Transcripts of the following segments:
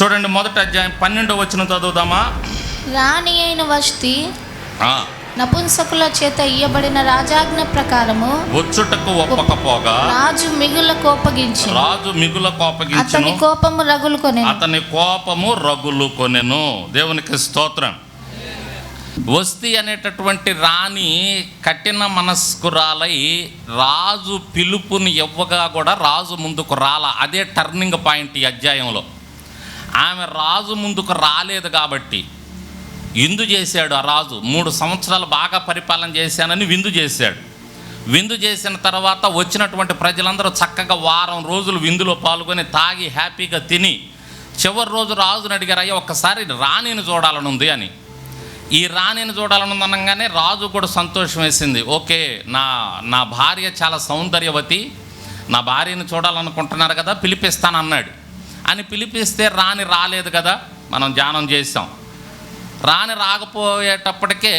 చూడండి మొదటి అధ్యాయం పన్నెండో వచ్చిన చదువుదామా? రాణి అయిన వస్తి నపుంసకుల చేత ఇయ్యబడిన రాజాజ్ఞ ప్రకారము వచ్చుటకు ఒప్పకపోగా రాజు మిగుల కోపగించి రాజు మిగుల అతని కోపగించును కోపము రగులుకొని అతని కోపము రగులు కొనెను దేవునికి స్తోత్రం. వస్తి అనేటటువంటి రాణి కఠిన మనస్కురాలై రాజు పిలుపుని ఇవ్వగా కూడా రాజు ముందుకు రాల. అదే టర్నింగ్ పాయింట్ ఈ అధ్యాయంలో. ఆమె రాజు ముందుకు రాలేదు కాబట్టి విందు చేశాడు ఆ రాజు. మూడు సంవత్సరాలు బాగా పరిపాలన చేశానని విందు చేశాడు. విందు చేసిన తర్వాత వచ్చినటువంటి ప్రజలందరూ చక్కగా వారం రోజులు విందులో పాల్గొని తాగి హ్యాపీగా తిని చివరి రోజు రాజుని అడిగారు అయ్యా ఒక్కసారి రాణిని చూడాలని ఉంది అని. ఈ రాణిని చూడాలని అనగానే రాజు కూడా సంతోషం వేసింది. ఓకే నా నా భార్య చాలా సౌందర్యవతి. నా భార్యను చూడాలనుకుంటున్నారు కదా పిలిపిస్తానన్నాడు. అని పిలిపిస్తే రాని రాలేదు కదా? మనం ధ్యానం చేసాం రాని రాకపోయేటప్పటికే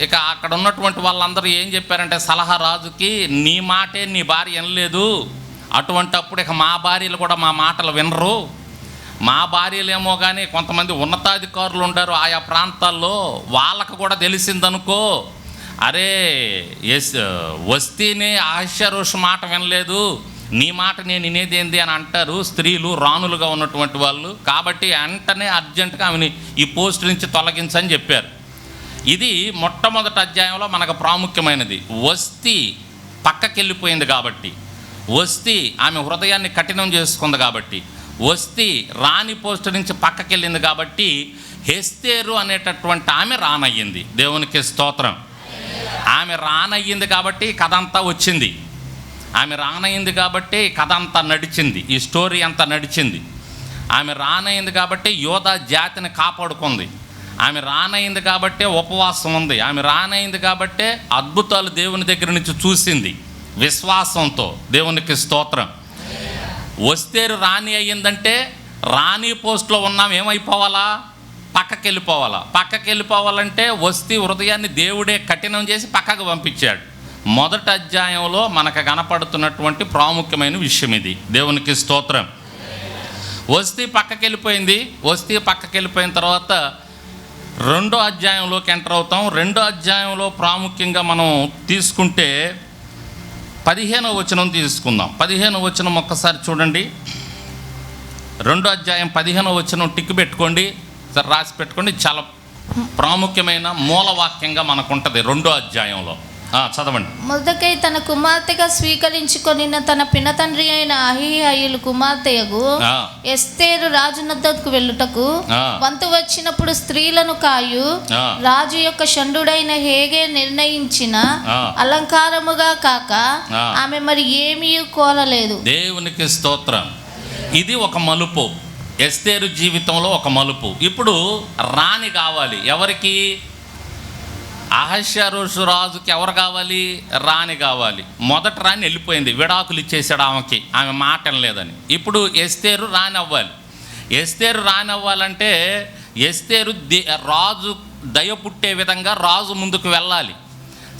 ఇక అక్కడ ఉన్నటువంటి వాళ్ళందరూ ఏం చెప్పారంటే సలహా రాజుకి నీ మాటే నీ భార్య వినలేదు అటువంటప్పుడు ఇక మా భార్యలు కూడా మా మాటలు వినరు. మా భార్యలేమో కానీ కొంతమంది ఉన్నతాధికారులు ఉంటారు ఆయా ప్రాంతాల్లో. వాళ్ళకు కూడా తెలిసిందనుకో అరే ఎస్ వస్తేనే ఆశ్చర్య మాట వినలేదు. నీ మాట నేను వినేది ఏంది అని అంటారు స్త్రీలు రాణులుగా ఉన్నటువంటి వాళ్ళు. కాబట్టి వెంటనే అర్జెంటుగా ఆమెని ఈ పోస్ట్ నుంచి తొలగించని చెప్పారు. ఇది మొట్టమొదటి అధ్యాయంలో మనకు ప్రాముఖ్యమైనది. వస్తి పక్కకెళ్ళిపోయింది కాబట్టి. వస్తి ఆమె హృదయాన్ని కఠినం చేసుకుంది కాబట్టి. వస్తి రాణి పోస్ట్ నుంచి పక్కకెళ్ళింది కాబట్టి హెస్తేరు అనేటటువంటి ఆమె రానయ్యింది. దేవునికి స్తోత్రం. ఆమె రానయ్యింది కాబట్టి కథ అంతా వచ్చింది. ఆమె రానయింది కాబట్టి కథ అంతా నడిచింది ఈ స్టోరీ అంతా నడిచింది. ఆమె రానయింది కాబట్టి యోధ జాతిని కాపాడుకుంది. ఆమె రానయింది కాబట్టే ఉపవాసం ఉంది. ఆమె రానయింది కాబట్టే అద్భుతాలు దేవుని దగ్గర నుంచి చూసింది. విశ్వాసంతో దేవునికి స్తోత్రం. వస్తేరు రాణి అయ్యిందంటే రాణి పోస్ట్లో ఉన్నాం ఏమైపోవాలా? పక్కకి వెళ్ళిపోవాలా పక్కకి వెళ్ళిపోవాలంటే వస్తీ హృదయాన్ని దేవుడే కఠినం చేసి పక్కకు పంపించాడు. మొదటి అధ్యాయంలో మనకు కనపడుతున్నటువంటి ప్రాముఖ్యమైన విషయం ఇది. దేవునికి స్తోత్రం. వస్తీ పక్కకి వెళ్ళిపోయింది వస్తీ పక్కకి వెళ్ళిపోయిన తర్వాత రెండో అధ్యాయంలోకి ఎంటర్ అవుతాం. రెండో అధ్యాయంలో ప్రాముఖ్యంగా మనం తీసుకుంటే పదిహేనో వచనం తీసుకుందాం. పదిహేనో వచనం ఒక్కసారి చూడండి. రెండో అధ్యాయం పదిహేనో వచనం టిక్ పెట్టుకోండి. రాసి పెట్టుకోండి. చాలా ప్రాముఖ్యమైన మూలవాక్యంగా మనకు ఉంటుంది రెండో అధ్యాయంలో. చదవండి మొదకై తన కుమార్తెగా స్వీకరించుకొనిన తన పినతండ్రి అయిన అహిహయులు కుమార్తెయగు ఎస్తేరు రాజునద్దకు వెళ్ళుటకు. వంతు వచ్చినప్పుడు స్త్రీలను కాయు. రాజు యొక్క షండుడైన హేగే నిర్ణయించిన. అలంకారముగా కాక. ఆమె మరి ఏమీ కోరలేదు దేవునికి స్తోత్రం ఇది ఒక మలుపు ఎస్తేరు జీవితంలో ఒక మలుపు ఇప్పుడు రాణి కావాలి ఎవరికి అహశ్యరోషు రాజుకి ఎవరు కావాలి? రాణి కావాలి. మొదట రాణి వెళ్ళిపోయింది. విడాకులు ఇచ్చేసాడు ఆమెకి. ఆమె మాట లేదని ఇప్పుడు ఎస్తేరు రాణి అవ్వాలి. ఎస్తేరు రాని అవ్వాలంటే ఎస్తేరు దే రాజు దయ పుట్టే విధంగా రాజు ముందుకు వెళ్ళాలి.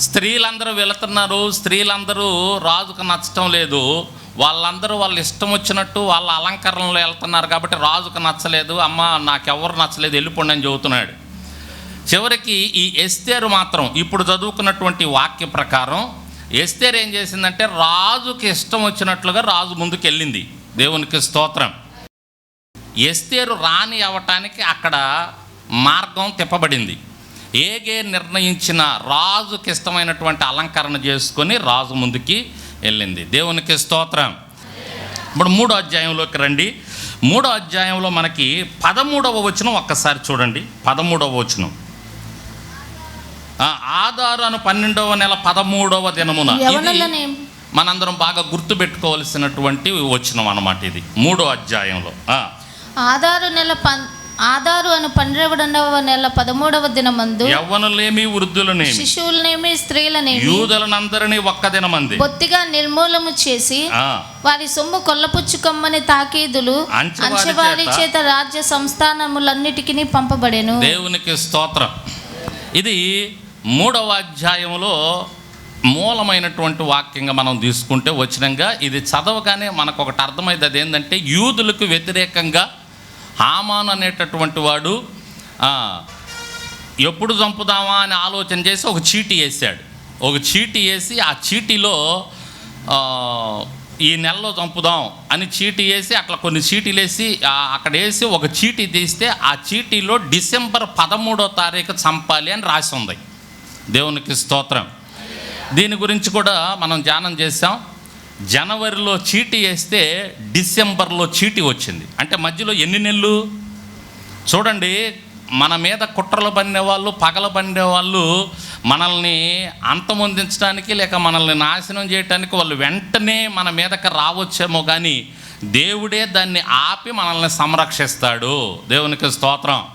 స్త్రీలందరూ వెళుతున్నారు. స్త్రీలందరూ రాజుకు నచ్చటం లేదు. వాళ్ళందరూ వాళ్ళ ఇష్టం వచ్చినట్టు వాళ్ళ అలంకరణలో వెళ్తున్నారు కాబట్టి రాజుకు నచ్చలేదు. అమ్మ నాకెవరు నచ్చలేదు. వెళ్ళిపోండి అని చెబుతున్నాడు. చివరికి ఈ ఎస్తేరు మాత్రం ఇప్పుడు చదువుకున్నటువంటి వాక్య ప్రకారం ఎస్తేరు ఏం చేసిందంటే రాజుకి ఇష్టం వచ్చినట్లుగా రాజు ముందుకు వెళ్ళింది దేవునికి స్తోత్రం. ఎస్తేరు రాణి అవ్వటానికి అక్కడ మార్గం తిప్పబడింది. ఏగే నిర్ణయించిన రాజుకి ఇష్టమైనటువంటి అలంకరణ చేసుకొని రాజు ముందుకి వెళ్ళింది. దేవునికి స్తోత్రం. ఇప్పుడు మూడో అధ్యాయంలోకి రండి. మూడో అధ్యాయంలో మనకి పదమూడవ వచనం ఒక్కసారి చూడండి. పదమూడవ వచనం. ఆ, ఆదారు అను పన్నెండవ నెల పదమూడవ దినమున. మనందరం బాగా గుర్తుపెట్టుకోవాల్సినటువంటి వచనం అన్నమాట ఇది మూడో అధ్యాయంలో. ఆధారు నెల పన్ ఆధారు అను పన్నెండవ నెల పదమూడవ దినమందు యవ్వనులేమి వృద్ధులనేమి శిశువులనేమి స్త్రీలనేమి యూదులనందరినీ ఒక్క దినమంది. బొత్తిగా నిర్మూలము చేసి వారి సొమ్ము కొల్లపుచ్చుకొమ్మని తాకీదులు అంచెవారి చేత రాజ్య సంస్థానములన్నిటికీ పంపబడెను. దేవునికి స్తోత్రం. ఇది మూడవ అధ్యాయంలో మూలమైనటువంటి వాక్యంగా మనం తీసుకుంటే వచ్చినంగా ఇది చదవగానే మనకు ఒకటి అర్థమైంది. అదేంటంటే యూదులకు వ్యతిరేకంగా హామాన్ అనేటటువంటి వాడు ఎప్పుడు చంపుదామా అని ఆలోచన చేసి ఒక చీటీ వేసాడు ఒక చీటీ వేసి ఆ చీటీలో ఈ నెలలో చంపుదాం అని చీటీ వేసి అట్లా కొన్ని చీటీలు వేసి అక్కడ వేసి ఒక చీటీ తీస్తే ఆ చీటీలో డిసెంబర్ పదమూడో తారీఖు చంపాలి అని రాసి ఉంది. దేవునికి స్తోత్రం. దీని గురించి కూడా మనం ధ్యానం చేసాం జనవరిలో చీటీ వేస్తే డిసెంబర్లో చీటీ వచ్చింది. అంటే మధ్యలో ఎన్ని నెలలు? చూడండి మన మీద కుట్రలు పడిన వాళ్ళు పగలు పడిన వాళ్ళు మనల్ని అంతమొందించడానికి లేక మనల్ని నాశనం చేయడానికి వాళ్ళు వెంటనే మన మీదకి రావచ్చేమో కానీ దేవుడే దాన్ని ఆపి మనల్ని సంరక్షిస్తాడు. దేవునికి స్తోత్రం.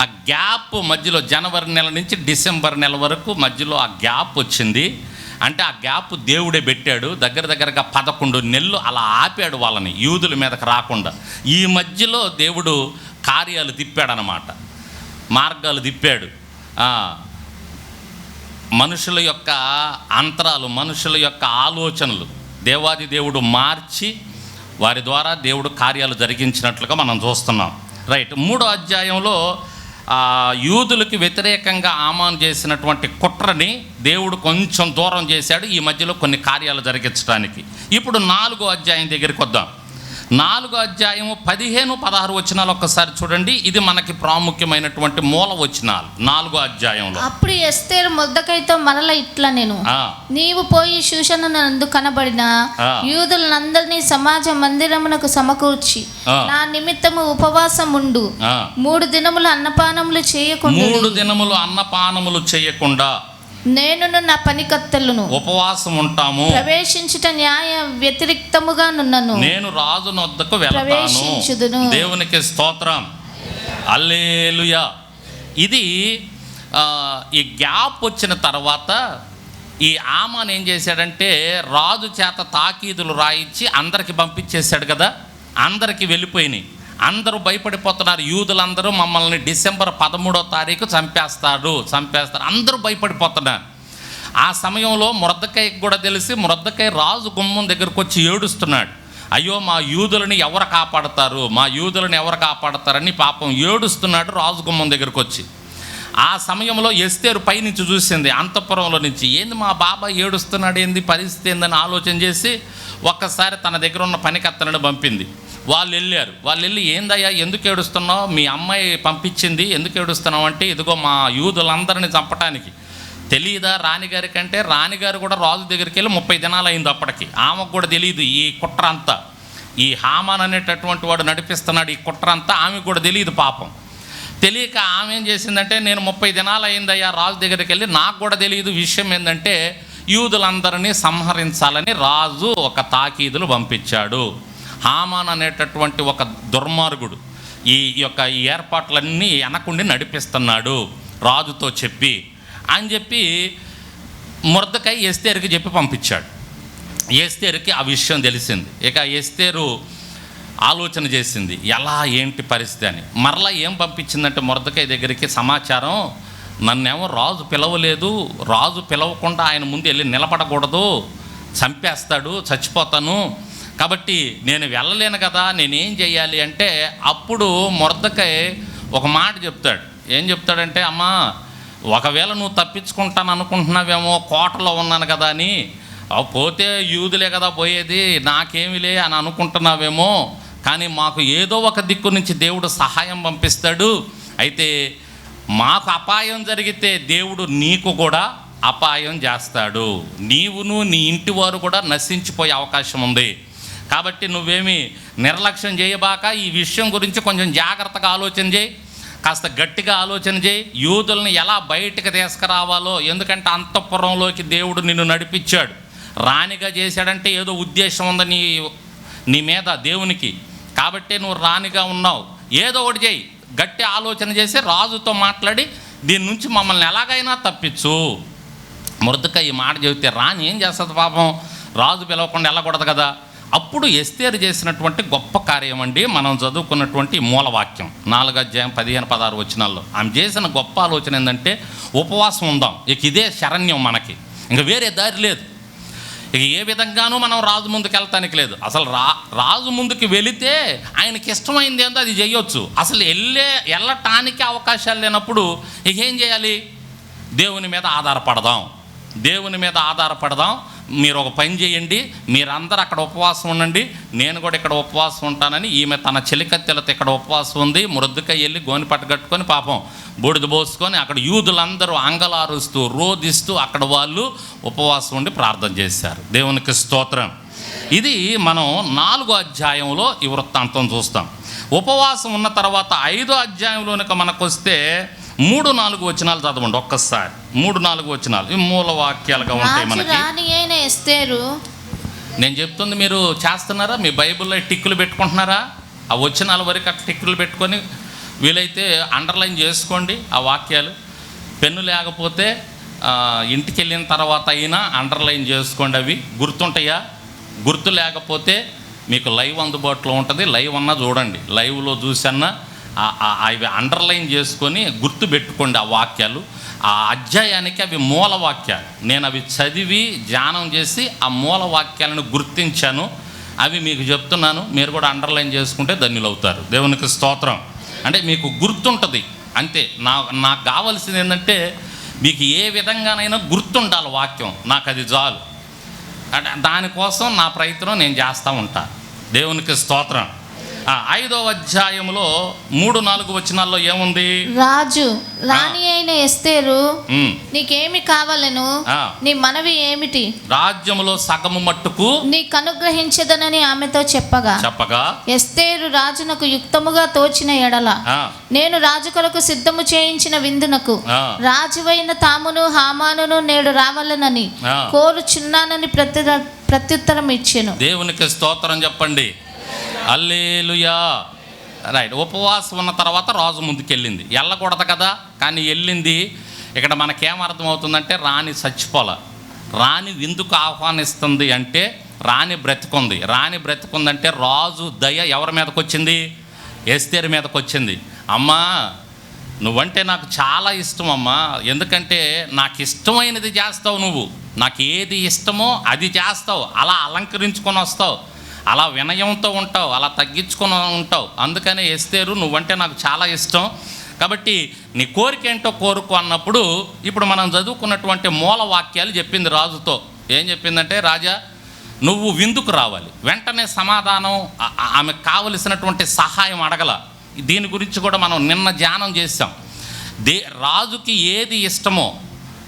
ఆ గ్యాప్ మధ్యలో జనవరి నెల నుంచి డిసెంబర్ నెల వరకు మధ్యలో ఆ గ్యాప్ వచ్చింది. అంటే ఆ గ్యాప్ దేవుడే పెట్టాడు. దగ్గర దగ్గరగా పదకొండు నెలలు అలా ఆపాడు వాళ్ళని యూదుల మీదకి రాకుండా. ఈ మధ్యలో దేవుడు కార్యాలు తిప్పాడనమాట. మార్గాలు తిప్పాడు. మనుషుల యొక్క అంతరాలు మనుషుల యొక్క ఆలోచనలు దేవాది దేవుడు మార్చి వారి ద్వారా దేవుడు కార్యాలు జరిగించినట్లుగా మనం చూస్తున్నాం. రైట్ మూడో అధ్యాయంలో యూదులకి వ్యతిరేకంగా ఆమాను చేసినటువంటి కుట్రని దేవుడు కొంచెం దూరం చేశాడు ఈ మధ్యలో కొన్ని కార్యాలు జరిగించడానికి. ఇప్పుడు నాలుగో అధ్యాయం దగ్గరికి వద్దాం. నాలుగో అధ్యాయము పదిహేను పదహారు వచనాలు ఒక్కసారి చూడండి ఇది మనకి ప్రాముఖ్యమైనటువంటి మూల వచనాలు నాలుగో అధ్యాయంలో అప్పుడు ఎస్తేరు మొద్దకైతో మరల ఇట్లా నేను నీవు పోయి శూషణ నందు కనబడిన. యూదులందరినీ సమాజ మందిరమునకు సమకూర్చి. నా నిమిత్తము ఉపవాసం ఉండు. మూడు దినములు అన్నపానములు చేయకుండా మూడు దినములు అన్నపానములు చేయకుండా నేనును నా పనికత్తెలను ఉపవాసం ఉంటాము ప్రవేశించుట న్యాయ వ్యతిరిక్తముగా నున్నను నేను రాజు నొద్దకు వెళతాను. ప్రవేశించుదును. దేవునికి స్తోత్రం. అల్లేలుయా ఇది ఈ గ్యాప్ వచ్చిన తర్వాత ఈ ఆమాన్ ఏం చేశాడంటే రాజు చేత తాకీదులు రాయించి అందరికి పంపించేశాడు కదా? అందరికి వెళ్ళిపోయినాయి. అందరూ భయపడిపోతున్నారు. యూదులందరూ మమ్మల్ని డిసెంబర్ పదమూడో తారీఖు చంపేస్తారు చంపేస్తారు. అందరూ భయపడిపోతున్నారు. ఆ సమయంలో మురద్దకాయకి కూడా తెలిసి మురద్దకాయ రాజు గుమ్మం దగ్గరకు వచ్చి ఏడుస్తున్నాడు. అయ్యో మా యూదులని ఎవరు కాపాడతారు? మా యూదులను ఎవరు కాపాడతారని పాపం ఏడుస్తున్నాడు రాజు గుమ్మం దగ్గరకు వచ్చి. ఆ సమయంలో ఎస్తేరు పైనుంచి చూసింది అంతఃపురంలో నుంచి. ఏంది మా బాబాయ్ ఏడుస్తున్నాడు? ఏంది పరిస్థితి ఏందని ఆలోచన చేసి ఒక్కసారి తన దగ్గర ఉన్న పనికత్తనని పంపింది. వాళ్ళు వెళ్ళారు వాళ్ళు వెళ్ళి ఏందయ్యా ఎందుకు ఏడుస్తున్నావు? మీ అమ్మాయి పంపించింది ఎందుకు ఏడుస్తున్నావు? అంటే ఇదిగో మా యూదులందరిని చంపటానికి. తెలియదా రాణిగారి కంటే? రాణిగారు కూడా రాజు దగ్గరికి వెళ్ళి ముప్పై దినాలు అయింది అప్పటికి. ఆమెకు కూడా తెలియదు ఈ కుట్ర అంతా. ఈ హామాన్ అనేటటువంటి వాడు నడిపిస్తున్నాడు ఈ కుట్ర అంతా ఆమెకు కూడా తెలియదు పాపం. తెలియక ఆమె ఏం చేసిందంటే నేను ముప్పై దినాలు అయిందయ్యా రాజు దగ్గరికి వెళ్ళి నాకు కూడా తెలియదు విషయం ఏంటంటే యూదులందరినీ సంహరించాలని రాజు ఒక తాకీదులు పంపించాడు. హామాన్ అనేటటువంటి ఒక దుర్మార్గుడు ఈ యొక్క ఈ ఏర్పాట్లన్నీ వెనకుండి నడిపిస్తున్నాడు రాజుతో చెప్పి. అని చెప్పి మురదకై ఎస్తేరుకి చెప్పి పంపించాడు. ఎస్తేరుకి ఆ విషయం తెలిసింది. ఇక ఎస్తేరు ఆలోచన చేసింది ఎలా ఏంటి పరిస్థితి? అని. మరలా ఏం పంపించిందంటే మురదకాయ దగ్గరికి సమాచారం నన్నేమో రాజు పిలవలేదు రాజు పిలవకుండా ఆయన ముందు వెళ్ళి నిలబడకూడదు చంపేస్తాడు చచ్చిపోతాను కాబట్టి నేను వెళ్ళలేను కదా నేనేం చేయాలి అంటే అప్పుడు మురదకాయ ఒక మాట చెప్తాడు. ఏం చెప్తాడంటే అమ్మా ఒకవేళ నువ్వు తప్పించుకుంటాను అనుకుంటున్నావేమో కోటలో ఉన్నాను కదా అని పోతే యూదులే కదా పోయేది నాకేమిలే అని అనుకుంటున్నావేమో కానీ మాకు ఏదో ఒక దిక్కు నుంచి దేవుడు సహాయం పంపిస్తాడు. అయితే మాకు అపాయం జరిగితే దేవుడు నీకు కూడా అపాయం చేస్తాడు. నీవును నీ ఇంటి వారు కూడా నశించిపోయే అవకాశం ఉంది. కాబట్టి నువ్వేమి నిర్లక్ష్యం చేయబాక ఈ విషయం గురించి కొంచెం జాగ్రత్తగా ఆలోచన చేయి. కాస్త గట్టిగా ఆలోచన చేయి. యూదుల్ని ఎలా బయటకు తీసుకురావాలో ఎందుకంటే అంతఃపురంలోకి దేవుడు నిన్ను నడిపించాడు. రాణిగా చేశాడంటే ఏదో ఉద్దేశం ఉంది నీ నీ మీద దేవునికి. కాబట్టి నువ్వు రాణిగా ఉన్నావు. ఏదో ఒకటి చేయి. గట్టి ఆలోచన చేసి రాజుతో మాట్లాడి దీని నుంచి మమ్మల్ని ఎలాగైనా తప్పించు. మురదక ఈ మాట చెబితే రాణి ఏం చేస్తుంది పాపం? రాజు పిలవకుండా వెళ్ళకూడదు కదా. అప్పుడు ఎస్తేరు చేసినటువంటి గొప్ప కార్యం అండి మనం చదువుకున్నటువంటి మూలవాక్యం. నాలుగు అధ్యాయం పదిహేను పదహారు వచనాల్లో. ఆమె చేసిన గొప్ప ఆలోచన ఏంటంటే ఉపవాసం ఉందాం. ఇక ఇదే శరణ్యం మనకి. ఇంకా వేరే దారి లేదు. ఇక ఏ విధంగానూ మనం రాజు ముందుకు వెళ్తానికి లేదు. అసలు రా రాజు ముందుకు వెళితే ఆయనకి ఇష్టమైంది ఏందో అది చేయొచ్చు. అసలు వెళ్ళే వెళ్ళటానికి అవకాశాలు లేనప్పుడు ఇక ఏం చేయాలి? దేవుని మీద ఆధారపడదాం. దేవుని మీద ఆధారపడదాం. మీరు ఒక పని చేయండి. మీరందరూ అక్కడ ఉపవాసం ఉండండి. నేను కూడా ఇక్కడ ఉపవాసం ఉంటానని ఈమె తన చెలికత్తెలతో ఇక్కడ ఉపవాసం ఉంది. మృద్దుకై వెళ్ళి గోని పట్టు కట్టుకొని పాపం బూడిద పోసుకొని అక్కడ యూదులందరూ అంగలారుస్తూ రోధిస్తూ అక్కడ వాళ్ళు ఉపవాసం ఉండి ప్రార్థన చేశారు. దేవునికి స్తోత్రం. ఇది మనం నాలుగో అధ్యాయంలో ఈ వృత్తాంతం చూస్తాం. ఉపవాసం ఉన్న తర్వాత ఐదో అధ్యాయంలోనికి మనకు వస్తే మూడు నాలుగు వచనాలు చదవండి ఒక్కసారి. మూడు నాలుగు వచనాలు. ఈ మూల వాక్యాలుగా ఉంటాయి మనకి. నేను చెప్తుంది మీరు చేస్తున్నారా? మీ బైబిల్లో టిక్కులు పెట్టుకుంటున్నారా? ఆ వచనాల వరకు ఆ టిక్కులు పెట్టుకొని వీలైతే అండర్లైన్ చేసుకోండి ఆ వాక్యాలు. పెన్ను లేకపోతే ఇంటికి వెళ్ళిన తర్వాత అయినా అండర్లైన్ చేసుకోండి అవి. గుర్తుంటాయా? గుర్తు లేకపోతే మీకు లైవ్ అందుబాటులో ఉంటుంది. లైవ్ అన్నా చూడండి. లైవ్లో చూసన్నా అవి అండర్లైన్ చేసుకొని గుర్తు పెట్టుకోండి ఆ వాక్యాలు. ఆ అధ్యాయానికి అవి మూల వాక్యాలు. నేను అవి చదివి ధ్యానం చేసి ఆ మూల వాక్యాలను గుర్తించాను. అవి మీకు చెప్తున్నాను. మీరు కూడా అండర్లైన్ చేసుకుంటే ధన్యులవుతారు. దేవునికి స్తోత్రం. అంటే మీకు గుర్తుంటుంది. అంతే. నా నాకు కావాల్సింది ఏంటంటే మీకు ఏ విధంగానైనా గుర్తుండాలి వాక్యం. నాకు అది చాలు. అంటే దానికోసం నా ప్రయత్నం నేను చేస్తూ ఉంటాను దేవునికి స్తోత్రం. ఆ, ఐదవ అధ్యాయంలో మూడు నాలుగు వచనాల్లో ఏముంది? రాజు రాణి అయిన ఎస్తేరు నీకేమి కావాలను. నీ మనవి ఏమిటి? రాజ్యములో సగము మట్టుకు నీకు అనుగ్రహించదనని ఆమెతో చెప్పగా చెప్పగా ఎస్తేరు రాజునకు యుక్తముగా తోచిన ఎడల నేను రాజు కొరకు సిద్ధము చేయించిన విందునకు. రాజువైన తామును హామానును నేడు రావాలనని. కోరుచున్నానని ప్రతి ప్రత్యుత్తరం ఇచ్చాను దేవునికి స్తోత్రం చెప్పండి. అల్లేలుయా. రైట్. ఉపవాసం ఉన్న తర్వాత రాజు ముందుకెళ్ళింది. వెళ్ళకూడదు కదా? కానీ వెళ్ళింది ఇక్కడ మనకేం అర్థమవుతుందంటే రాణి చచ్చిపోల. రాణి ఎందుకు ఆహ్వానిస్తుంది అంటే రాణి బ్రతికుంది. రాణి బ్రతికుందంటే రాజు దయ ఎవరి మీదకి వచ్చింది ఎస్తేరు మీదకి వచ్చింది అమ్మా నువ్వంటే నాకు చాలా ఇష్టం అమ్మా. ఎందుకంటే నాకు ఇష్టమైనది చేస్తావు నువ్వు. నాకు ఏది ఇష్టమో అది చేస్తావు. అలా అలంకరించుకొని వస్తావు. అలా వినయంతో ఉంటావు అలా తగ్గించుకొని ఉంటావు. అందుకనే ఎస్తేరు నువ్వంటే నాకు చాలా ఇష్టం. కాబట్టి నీ కోరిక ఏంటో కోరుకో అన్నప్పుడు ఇప్పుడు మనం చదువుకున్నటువంటి మూల వాక్యాలు చెప్పింది రాజుతో. ఏం చెప్పిందంటే రాజా నువ్వు విందుకు రావాలి. వెంటనే సమాధానం ఆమె ఆమెకు కావలసినటువంటి సహాయం అడగల. దీని గురించి కూడా మనం నిన్న ధ్యానం చేసాం దే రాజుకి ఏది ఇష్టమో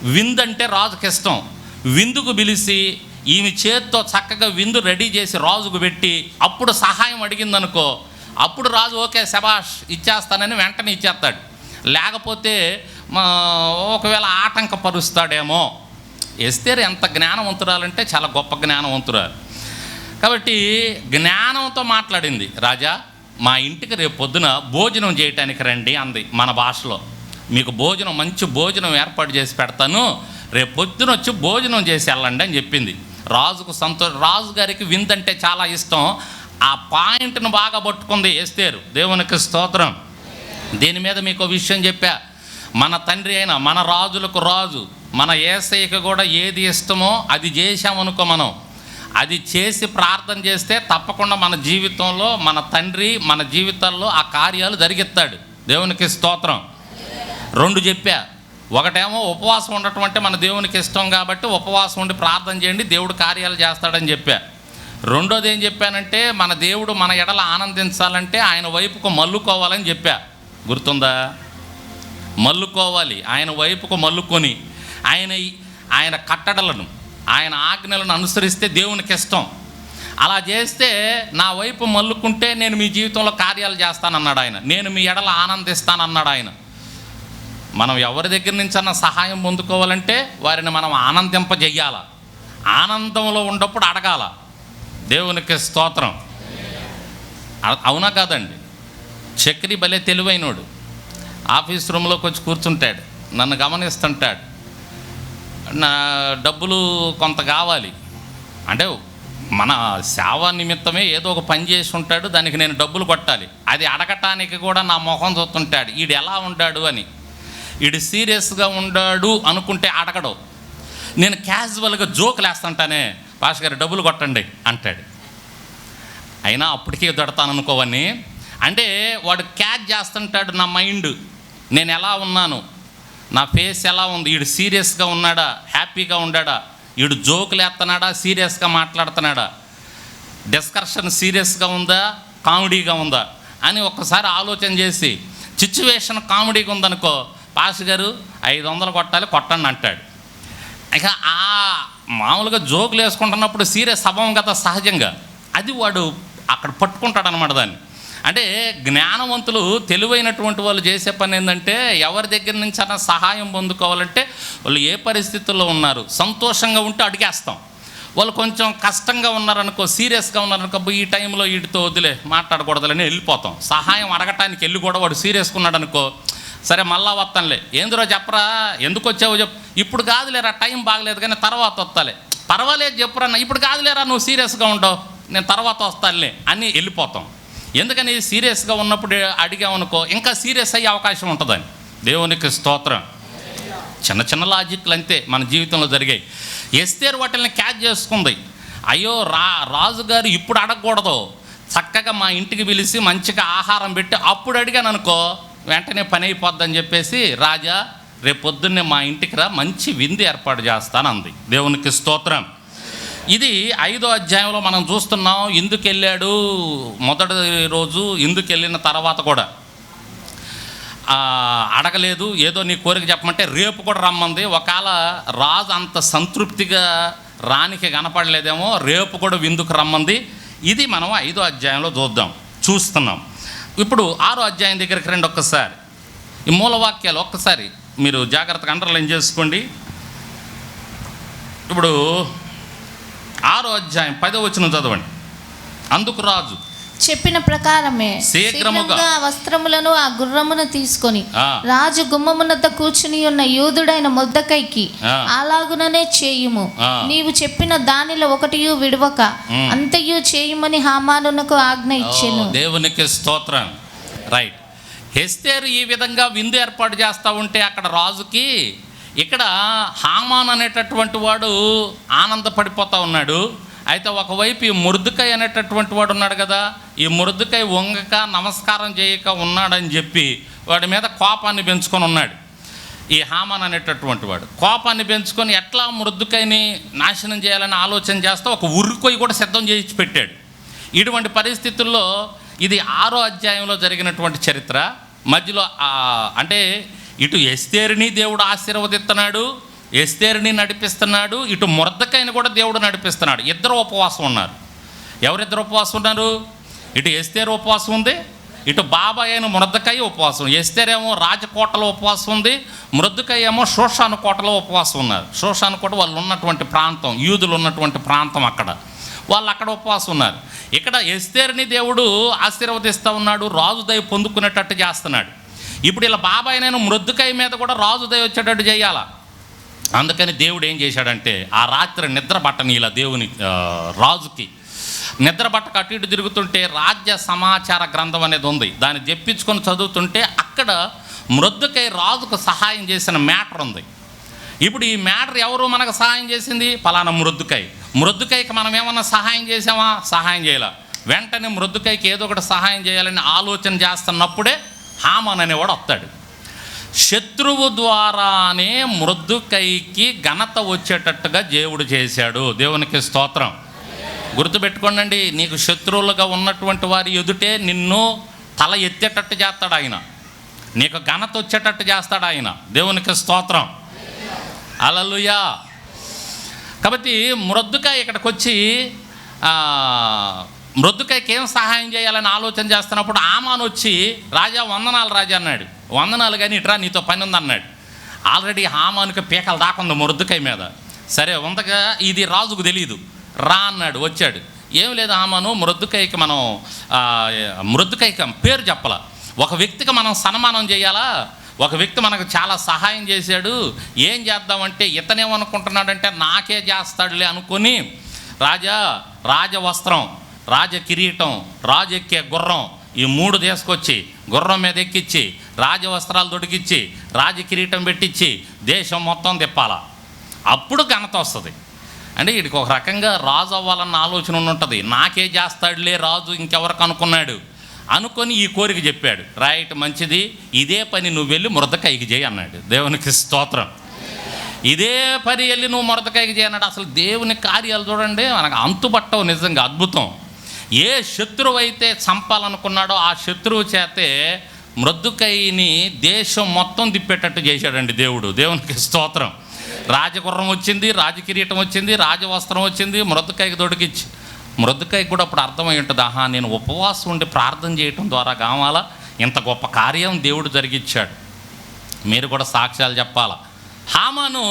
విందంటే రాజుకి ఇష్టం విందుకు పిలిచి ఈమె చేత్తో చక్కగా విందు రెడీ చేసి రాజుకు పెట్టి అప్పుడు సహాయం అడిగిందనుకో అప్పుడు రాజు ఓకే శబాష్ ఇచ్చేస్తానని వెంటనే ఇచ్చేస్తాడు. లేకపోతే మా ఒకవేళ ఆటంకపరుస్తాడేమో. ఎస్తేరు ఎంత జ్ఞానవంతురాలంటే చాలా గొప్ప జ్ఞానవంతురాలు. కాబట్టి జ్ఞానంతో మాట్లాడింది రాజా మా ఇంటికి రేపు పొద్దున భోజనం చేయటానికి రండి అంది మన భాషలో. మీకు భోజనం మంచి భోజనం ఏర్పాటు చేసి పెడతాను. రేపు పొద్దున వచ్చి భోజనం చేసి వెళ్ళండి అని చెప్పింది. రాజుకు సంతో రాజు గారికి విందంటే చాలా ఇష్టం. ఆ పాయింట్ను బాగా పట్టుకుంది ఎస్తేరు. దేవునికి స్తోత్రం. దీని మీద మీకు విషయం చెప్పా. మన తండ్రి అయిన మన రాజులకు రాజు మన ఏసైకి కూడా ఏది ఇష్టమో అది చేశామనుకో మనం. అది చేసి ప్రార్థన చేస్తే తప్పకుండా మన జీవితంలో మన తండ్రి మన జీవితాల్లో ఆ కార్యాలు జరిగిస్తాడు. దేవునికి స్తోత్రం. రెండు చెప్పా. ఒకటేమో ఉపవాసం ఉండటం అంటే మన దేవునికి ఇష్టం కాబట్టి ఉపవాసం ఉండి ప్రార్థన చేయండి దేవుడు కార్యాలు చేస్తాడని చెప్పా. రెండోది ఏం చెప్పానంటే మన దేవుడు మన ఎడల ఆనందించాలంటే ఆయన వైపుకు మల్లుకోవాలని చెప్పా. గుర్తుందా? మల్లుకోవాలి ఆయన వైపుకు మల్లుకొని ఆయన ఆయన కట్టడలను ఆయన ఆజ్ఞలను అనుసరిస్తే దేవునికి ఇష్టం. అలా చేస్తే నా వైపు మల్లుకుంటే నేను మీ జీవితంలో కార్యాలు చేస్తానన్నాడు ఆయన. నేను మీ ఎడల ఆనందిస్తానన్నాడు ఆయన. మనం ఎవరి దగ్గర నుంచి అన్న సహాయం పొందుకోవాలంటే వారిని మనం ఆనందింపజెయ్యాల ఆనందంలో ఉన్నప్పుడు అడగాల. దేవునికి స్తోత్రం. అవునా కాదండి? చక్రి భలే తెలివైనోడు. ఆఫీస్ రూమ్లోకి వచ్చి కూర్చుంటాడు. నన్ను గమనిస్తుంటాడు. నా డబ్బులు కొంత కావాలి. అంటే మన సేవ నిమిత్తమే ఏదో ఒక పని చేసి ఉంటాడు దానికి నేను డబ్బులు కొట్టాలి. అది అడగటానికి కూడా నా మొహం చూస్తుంటాడు. ఈడు ఎలా ఉంటాడు అని. ఈడు సీరియస్గా ఉండాడు అనుకుంటే అడగడు నేను క్యాజువల్గా జోకులు వేస్తుంటానే భాష గారు డబ్బులు కొట్టండి అంటాడు. అయినా అప్పటికే దొడతాననుకోవని అంటే వాడు క్యాచ్ చేస్తుంటాడు నా మైండ్. నేను ఎలా ఉన్నాను? నా ఫేస్ ఎలా ఉంది? వీడు సీరియస్గా ఉన్నాడా? హ్యాపీగా ఉన్నాడా వీడు జోకులు వేస్తున్నాడా సీరియస్గా మాట్లాడుతున్నాడా? డిస్కషన్ సీరియస్గా ఉందా? కామెడీగా ఉందా? అని ఒక్కసారి ఆలోచన చేసి సిచ్యువేషన్ కామెడీగా ఉందనుకో పాస్ గారు ఐదు వందలు కొట్టాలి కొట్టండి అంటాడు. ఇక ఆ మామూలుగా జోకులు వేసుకుంటున్నప్పుడు సీరియస్ స్వభావం కదా సహజంగా. అది వాడు అక్కడ పట్టుకుంటాడు అనమాట దాన్ని. అంటే జ్ఞానవంతులు తెలివైనటువంటి వాళ్ళు చేసే పని ఏంటంటే ఎవరి దగ్గర నుంచి అన్న సహాయం పొందుకోవాలంటే వాళ్ళు ఏ పరిస్థితుల్లో ఉన్నారు? సంతోషంగా ఉంటే అడిగేస్తాం. వాళ్ళు కొంచెం కష్టంగా ఉన్నారనుకో సీరియస్గా ఉన్నారనుకో ఈ టైంలో వీటితో వదిలే మాట్లాడకూడదులని వెళ్ళిపోతాం. సహాయం అడగటానికి వెళ్ళి కూడా వాడు సీరియస్గా ఉన్నాడనుకో సరే మళ్ళా వస్తానులే. ఏందిరో చెప్పరా? ఎందుకు వచ్చావో చెప్పు. ఇప్పుడు కాదులేరా టైం బాగలేదు కానీ తర్వాత వస్తాలే. పర్వాలేదు చెప్పురా అన్న. ఇప్పుడు కాదులేరా నువ్వు సీరియస్గా ఉండవు నేను తర్వాత వస్తానులే అని వెళ్ళిపోతాం. ఎందుకని సీరియస్గా ఉన్నప్పుడు అడిగామనుకో ఇంకా సీరియస్ అయ్యే అవకాశం ఉంటుందని. దేవునికి స్తోత్రం. చిన్న చిన్న లాజిక్లు అంతే మన జీవితంలో జరిగాయి. ఎస్తేరు వాటిని క్యాచ్ చేసుకుంది. అయ్యో రా రాజుగారు ఇప్పుడు అడగకూడదు. చక్కగా మా ఇంటికి పిలిచి మంచిగా ఆహారం పెట్టి అప్పుడు అడిగాను అనుకో వెంటనే పని అయిపోద్దని చెప్పేసి రాజా రేపొద్దున్నే మా ఇంటికి రా మంచి విందు ఏర్పాటు చేస్తానంది. దేవునికి స్తోత్రం. ఇది ఐదో అధ్యాయంలో మనం చూస్తున్నాం ఇందుకు వెళ్ళాడు మొదటి రోజు ఇందుకు వెళ్ళిన తర్వాత కూడా. అడగలేదు ఏదో నీ కోరిక చెప్పమంటే రేపు కూడా రమ్మంది. ఒకవేళ రాజు అంత సంతృప్తిగా రానికి కనపడలేదేమో రేపు కూడా విందుకు రమ్మంది. ఇది మనం ఐదో అధ్యాయంలో చూద్దాం చూస్తున్నాం. ఇప్పుడు ఆరో అధ్యాయం దగ్గరికి రండి ఒక్కసారి. ఈ మూలవాక్యాలు ఒక్కసారి మీరు జాగ్రత్తగా అండర్లైన్ చేసుకోండి. ఇప్పుడు ఆరో అధ్యాయం పదో వచ్చిన చదవండి. అందుకు రాజు చెప్పిన ప్రకారమే శీఘ్రముగా. వస్త్రములను ఆ గుర్రమును తీసుకొని. రాజు గుమ్మమునద్ద కూర్చుని ఉన్న యూదుడైన మొద్దకైకి. అలాగుననే చేయుము. నీవు చెప్పిన దానిలో ఒకటియు విడవక. అంతయు చేయుమని హామానునకు ఆజ్ఞ ఇచ్చెను దేవునికి స్తోత్రం రైట్ హెస్తేరు ఈ విధంగా విందు ఏర్పాటు చేస్తూ ఉంటే అక్కడ రాజుకి ఇక్కడ హామాన్ అనేటటువంటి వాడు ఆనందపడిపోతా ఉన్నాడు అయితే ఒకవైపు ఈ మురుదుకై అనేటటువంటి వాడు ఉన్నాడు కదా ఈ మురుదుకై వంగక నమస్కారం చేయక ఉన్నాడని చెప్పి వాడి మీద కోపాన్ని పెంచుకొని ఉన్నాడు. ఈ హామాన్ అనేటటువంటి వాడు కోపాన్ని పెంచుకొని ఎట్లా మృదుకైని నాశనం చేయాలని ఆలోచన చేస్తే ఒక ఉరుకొయ్యి కూడా సిద్ధం చేయించి పెట్టాడు. ఇటువంటి పరిస్థితుల్లో ఇది ఆరో అధ్యాయంలో జరిగినటువంటి చరిత్ర. మధ్యలో అంటే ఇటు ఎస్తేరిని దేవుడు ఆశీర్వదిస్తున్నాడు ఎస్తేరిని నడిపిస్తున్నాడు ఇటు మురద్దకైని కూడా దేవుడు నడిపిస్తున్నాడు. ఇద్దరు ఉపవాసం ఉన్నారు. ఎవరిద్దరు ఉపవాసం ఉన్నారు? ఇటు ఎస్తేరు ఉపవాసం ఉంది ఇటు బాబాయ్ అయిన మృద్దకాయ ఉపవాసం. ఎస్తేరేమో రాజకోటలో ఉపవాసం ఉంది మృద్దకాయ ఏమో శోషాను కోటలో ఉపవాసం ఉన్నారు. శోషాను కోట వాళ్ళు ఉన్నటువంటి ప్రాంతం యూదులు ఉన్నటువంటి ప్రాంతం అక్కడ. వాళ్ళు అక్కడ ఉపవాసం ఉన్నారు. ఇక్కడ ఎస్తేరిని దేవుడు ఆశీర్వదిస్తూ ఉన్నాడు రాజు దయ పొందుకునేటట్టు చేస్తున్నాడు. ఇప్పుడు ఇలా బాబాయ్ నేను మృద్దుకాయ మీద కూడా రాజు దయ వచ్చేటట్టు చేయాలా? అందుకని దేవుడు ఏం చేశాడంటే ఆ రాత్రి నిద్ర పట్టని ఇలా దేవుని రాజుకి నిద్ర పట్టక అటు ఇటు తిరుగుతుంటే రాజ్య సమాచార గ్రంథం అనేది ఉంది. దాన్ని తెప్పించుకొని చదువుతుంటే అక్కడ మృద్దుకై రాజుకు సహాయం చేసిన మ్యాటర్ ఉంది. ఇప్పుడు ఈ మ్యాటర్ ఎవరు మనకు సహాయం చేసింది? పలానా మృద్దుకై. మృద్దుకైకి మనం ఏమన్నా సహాయం చేసామా సహాయం చేయాల. వెంటనే మృద్దుకైకి ఏదో ఒకటి సహాయం చేయాలని ఆలోచన చేస్తున్నప్పుడే హామన్ అనేవాడు వస్తాడు. శత్రువు ద్వారానే మృద్దుకైకి ఘనత వచ్చేటట్టుగా దేవుడు చేశాడు. దేవునికి స్తోత్రం. గుర్తుపెట్టుకోండి నీకు శత్రువులుగా ఉన్నటువంటి వారి ఎదుటే నిన్ను తల ఎత్తేటట్టు చేస్తాడు ఆయన. నీకు ఘనత వచ్చేటట్టు చేస్తాడు ఆయన. దేవునికి స్తోత్రం. అలలుయా. కాబట్టి మృద్దుకాయ ఇక్కడికి వచ్చి మృద్దుకైకి మృద్దుకాయకి ఏం సహాయం చేయాలని ఆలోచన చేస్తున్నప్పుడు ఆమాను వచ్చి రాజా వందనాలు రాజా అన్నాడు. వందనాలు కానీ ఇట్రా నీతో పని ఉంది అన్నాడు ఆల్రెడీ హామానికి పీకలు దాకుంది మృద్దుకాయ మీద. సరే ఉందగా ఇది రాజుకు తెలియదు రా అన్నాడు వచ్చాడు. ఏం లేదు హామాను మృద్దుకైకి మనం మృద్దుకైక పేరు చెప్పాల. ఒక వ్యక్తికి మనం సన్మానం చేయాలా? ఒక వ్యక్తి మనకు చాలా సహాయం చేశాడు. ఏం చేద్దామంటే ఇతనేమనుకుంటున్నాడంటే నాకే చేస్తాడులే అనుకొని రాజా రాజవస్త్రం రాజ కిరీటం రాజు ఎక్కే గుర్రం ఈ మూడు తీసుకొచ్చి గుర్రం మీద ఎక్కిచ్చి రాజవస్త్రాలు దొడికిచ్చి రాజకిరీటం పెట్టించి దేశం మొత్తం తిప్పాలా. అప్పుడు ఘనత వస్తుంది. అంటే వీడికి ఒక రకంగా రాజు అవ్వాలన్న ఆలోచన ఉంటుంది నాకే చేస్తాడులే రాజు ఇంకెవరికి అనుకున్నాడు? అనుకొని ఈ కోరిక చెప్పాడు. రైట్ మంచిది. ఇదే పని నువ్వు వెళ్ళి మృదకాయకి చేయి అన్నాడు. దేవునికి స్తోత్రం. ఇదే పని వెళ్ళి నువ్వు మరొదకాయకి చేయన్నాడు అసలు దేవుని కార్యాలు చూడండి మనకు అంతుపట్టవు నిజంగా అద్భుతం. ఏ శత్రువు అయితే చంపాలనుకున్నాడో ఆ శత్రువు చేతే మృదుకైని దేశం మొత్తం తిప్పేటట్టు చేశాడండి దేవుడు. దేవునికి స్తోత్రం. రాజగుర్రం వచ్చింది రాజకిరీటం వచ్చింది రాజవస్త్రం వచ్చింది మృదుకాయకి దొడికిచ్చి. మృదుకాయకి కూడా అప్పుడు అర్థమై ఉంటుంది ఆహా నేను ఉపవాసం ఉండి ప్రార్థన చేయటం ద్వారా కావాలా? ఇంత గొప్ప కార్యం దేవుడు జరిగిచ్చాడు. మీరు కూడా సాక్ష్యాలు చెప్పాలా? హామాను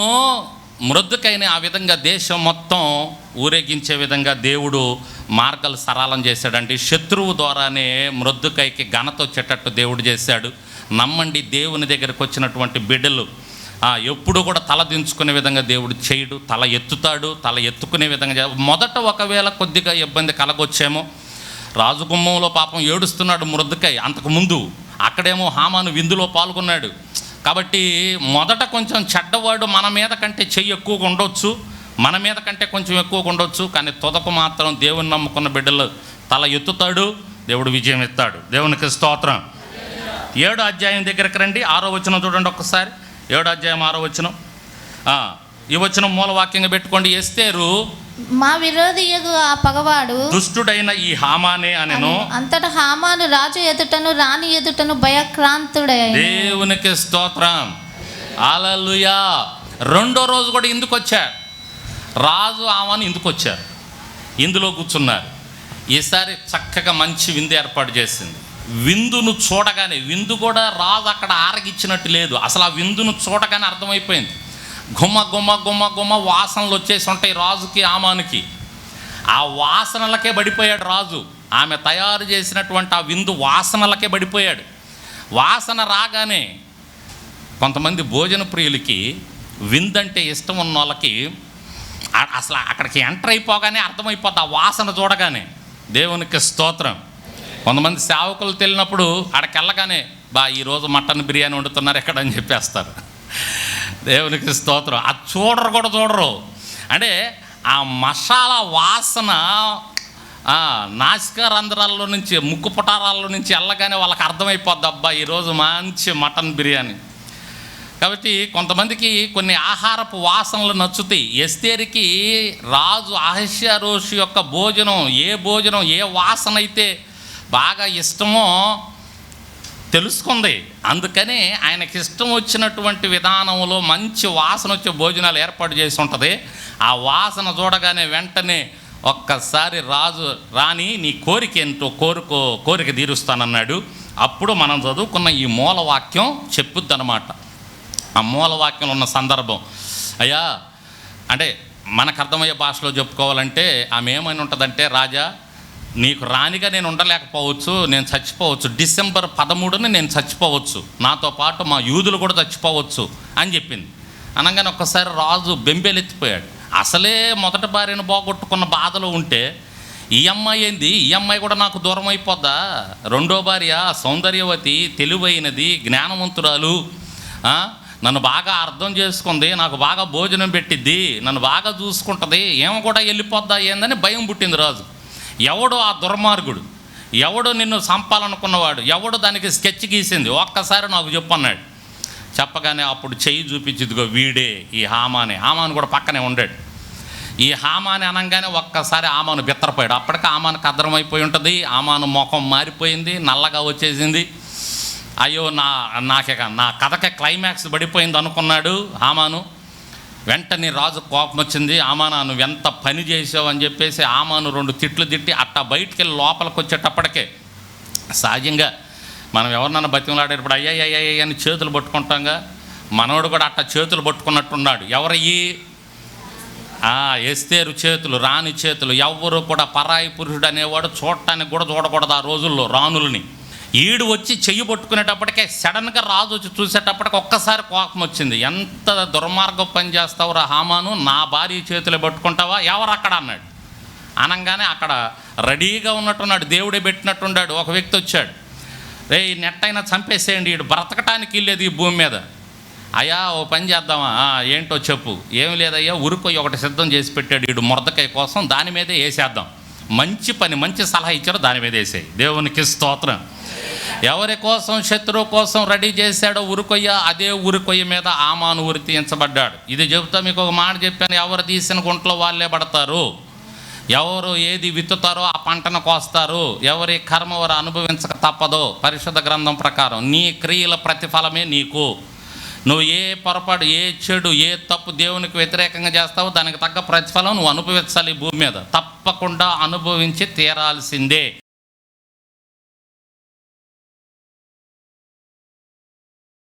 మృదుకైన ఆ విధంగా దేశం మొత్తం ఊరేగించే విధంగా దేవుడు మార్గాలు సరళం చేశాడండి. శత్రువు ద్వారానే మృద్దుకైకి ఘనత వచ్చేటట్టు దేవుడు చేశాడు. నమ్మండి దేవుని దగ్గరకు వచ్చినటువంటి బిడ్డలు ఎప్పుడు కూడా తల దించుకునే విధంగా దేవుడు చేయడు. తల ఎత్తుతాడు తల ఎత్తుకునే విధంగా మొదట ఒకవేళ కొద్దిగా ఇబ్బంది కలగొచ్చేమో రాజగుమ్మంలో పాపం ఏడుస్తున్నాడు మృద్దుకై. అంతకుముందు అక్కడేమో హామాను విందులో పాల్గొన్నాడు. కాబట్టి మొదట కొంచెం చెడ్డవాడు మన మీద కంటే చెయ్యి ఎక్కువగా ఉండొచ్చు. మన మీద కంటే కొంచెం ఎక్కువగా ఉండొచ్చు కానీ తొదకు మాత్రం దేవుని నమ్ముకున్న బిడ్డలు తల ఎత్తుతాడు దేవుడు విజయం ఎత్తాడు దేవునికి స్తోత్రం. ఏడో అధ్యాయం దగ్గరికి రండి ఆరో వచనం చూడండి ఒక్కసారి. ఏడో అధ్యాయం ఆరో వచనం. ఆ, ఈ వచనం మూలవాక్యంగా పెట్టుకోండి. ఎస్తేరు మా విరోధి ఆ పగవాడు దుష్టుడైన ఈ హామానే అనెను. అంతట హామాను రాజు ఎదుటను రాణి ఎదుటను భయక్రాంతుడై దేవునికి స్తోత్రం. అలలుయా రెండో రోజు కూడా ఇందుకు వచ్చారు రాజు ఆమెను ఇందుకు వచ్చారు. ఇందులో కూర్చున్నారు. ఈసారి చక్కగా మంచి విందు ఏర్పాటు చేసింది. విందును చూడగానే విందు కూడా రాజు అక్కడ ఆరగిచ్చినట్టు లేదు. అసలు ఆ విందును చూడగానే అర్థమైపోయింది. గుమ్మ గుమ్మ గుమ్మ గుమ్మ వాసనలు వచ్చేసి ఉంటాయి రాజుకి ఆమానికి. ఆ వాసనలకే పడిపోయాడు రాజు. ఆమె తయారు చేసినటువంటి ఆ విందు వాసనలకే పడిపోయాడు. వాసన రాగానే కొంతమంది భోజన ప్రియులకి విందంటే ఇష్టం ఉన్న వాళ్ళకి అసలు అక్కడికి ఎంటర్ అయిపోగానే అర్థమైపోద్ది ఆ వాసన చూడగానే. దేవునికి స్తోత్రం. కొంతమంది సేవకులు తెలినప్పుడు అక్కడికి వెళ్ళగానే బా ఈరోజు మటన్ బిర్యానీ వండుతున్నారు ఎక్కడ అని చెప్పేస్తారు. దేవునికి స్తోత్రం. అది చూడరు కూడా చూడరు. అంటే ఆ మసాలా వాసన ఆ, నాసికా రంధ్రాల్లో నుంచి ముక్కు పుటారాల్లో నుంచి వెళ్ళగానే వాళ్ళకి అర్థమైపోద్ది అబ్బా ఈరోజు మంచి మటన్ బిర్యానీ. కాబట్టి కొంతమందికి కొన్ని ఆహారపు వాసనలు నచ్చుతాయి. ఎస్తేరికి రాజు అహస్యరోషి యొక్క భోజనం ఏ భోజనం ఏ వాసన అయితే బాగా ఇష్టమో తెలుసుకుంది. అందుకని ఆయనకి ఇష్టం వచ్చినటువంటి విధానంలో మంచి వాసన వచ్చే భోజనాలు ఏర్పాటు చేసి ఉంటుంది. ఆ వాసన చూడగానే వెంటనే ఒక్కసారి రాజు రాని నీ కోరిక ఏంటో కోరుకో కోరిక తీరుస్తానన్నాడు. అప్పుడు మనం చదువుకున్న ఈ మూలవాక్యం చెప్పుద్దనమాట ఆ మూలవాక్యంలో ఉన్న సందర్భం. అయ్యా అంటే మనకు అర్థమయ్యే భాషలో చెప్పుకోవాలంటే ఆమె ఏమైనా ఉంటుందంటే రాజా నీకు రానిగా నేను ఉండలేకపోవచ్చు నేను చచ్చిపోవచ్చు. డిసెంబర్ పదమూడున నేను చచ్చిపోవచ్చు. నాతో పాటు మా యూదులు కూడా చచ్చిపోవచ్చు అని చెప్పింది. అనగానే ఒక్కసారి రాజు బెంబేలెత్తిపోయాడు. అసలే మొదటి భార్యను పోగొట్టుకున్న బాధలో ఉంటే ఈ అమ్మాయి ఏంది? ఈ అమ్మాయి కూడా నాకు దూరం అయిపోద్దా? రెండో భార్య సౌందర్యవతి తెలివైనది జ్ఞానవంతురాలు నన్ను బాగా అర్థం చేసుకుంది నాకు బాగా భోజనం పెట్టిద్ది నన్ను బాగా చూసుకుంటుంది ఏమో కూడా వెళ్ళిపోద్దా ఏందని భయం పుట్టింది రాజు. ఎవడు ఆ దుర్మార్గుడు ఎవడు నిన్ను చంపాలనుకున్నవాడు ఎవడు దానికి స్కెచ్ గీసింది ఒక్కసారి నాకు చెప్పన్నాడు. చెప్పగానే అప్పుడు చెయ్యి చూపించిదిగో వీడే ఈ హామాని హామాను కూడా పక్కనే ఉండాడు. ఈ హామాని అనగానే ఒక్కసారి ఆమాను బిత్తరపోయాడు. అప్పటికి ఆమాను అర్థమైపోయి ఉంటుంది ఆమాను ముఖం మారిపోయింది నల్లగా వచ్చేసింది. అయ్యో నా నాకే నా కథకే క్లైమాక్స్ పడిపోయింది అనుకున్నాడు హామాను వెంటనే రాజు కోపం వచ్చింది ఆమానా నువ్వు ఎంత పని చేసావు? అని చెప్పేసి ఆమాను రెండు తిట్లు తిట్టి అట్టా బయటికి వెళ్ళి లోపలికి వచ్చేటప్పటికే సహజంగా మనం ఎవరినన్నా బతిమలాడేటప్పుడు అయ్యా అయ్యా అయ్యా అని చేతులు పట్టుకుంటాంగా. మనోడు కూడా అట్టా చేతులు పట్టుకున్నట్టున్నాడు. ఎవరయ్యి ఎస్తేరు చేతులు రాణి చేతులు. ఎవ్వరు కూడా పరాయి పురుషుడు అనేవాడు చూడటానికి కూడా చూడకూడదు ఆ రోజుల్లో రాణుల్ని. ఈడు వచ్చి చెయ్యి పట్టుకునేటప్పటికే సడన్గా రాజు వచ్చి చూసేటప్పటికి ఒక్కసారి కోపం వచ్చింది. ఎంత దుర్మార్గం పని చేస్తావురా హామాను? నా భార్య చేతులు పట్టుకుంటావా? ఎవరు అక్కడ అన్నాడు. అనగానే అక్కడ రెడీగా ఉన్నట్టున్నాడు. దేవుడే పెట్టినట్టున్నాడు ఒక వ్యక్తి వచ్చాడు. రే ఈ నెట్టైనా చంపేసేయండి ఈడు. బ్రతకటానికి వెళ్ళేది ఈ భూమి మీద. అయ్యా ఓ పని చేద్దామా? ఏంటో చెప్పు. ఏం లేదయ్యా ఉరుకు ఒకటి సిద్ధం చేసి పెట్టాడు వీడు మురదకాయ కోసం. దాని మీదే వేసేద్దాం. మంచి పని మంచి సలహా ఇచ్చారు దాని మీద వేసేయి. దేవునికి స్తోత్రం. ఎవరి కోసం శత్రువు కోసం రెడీ చేశాడో ఉరుకొయ్య అదే ఉరుకొయ్య మీద ఆమాను ఉరి తీయించబడ్డాడు ఇది చెబుతా మీకు ఒక మాట చెప్పాను ఎవరు తీసిన గుంట్లో వాళ్ళే పడతారు. ఎవరు ఏది విత్తుతారో ఆ పంటను కోస్తారు. ఎవరి కర్మ వారు అనుభవించక తప్పదో. పరిశుద్ధ గ్రంథం ప్రకారం నీ క్రియల ప్రతిఫలమే నీకు. నువ్వు ఏ పొరపాటు ఏ చెడు ఏ తప్పు దేవునికి వ్యతిరేకంగా చేస్తావో దానికి తగ్గ ప్రతిఫలం నువ్వు అనుభవించాలి భూమి మీద. తప్పకుండా అనుభవించి తీరాల్సిందే.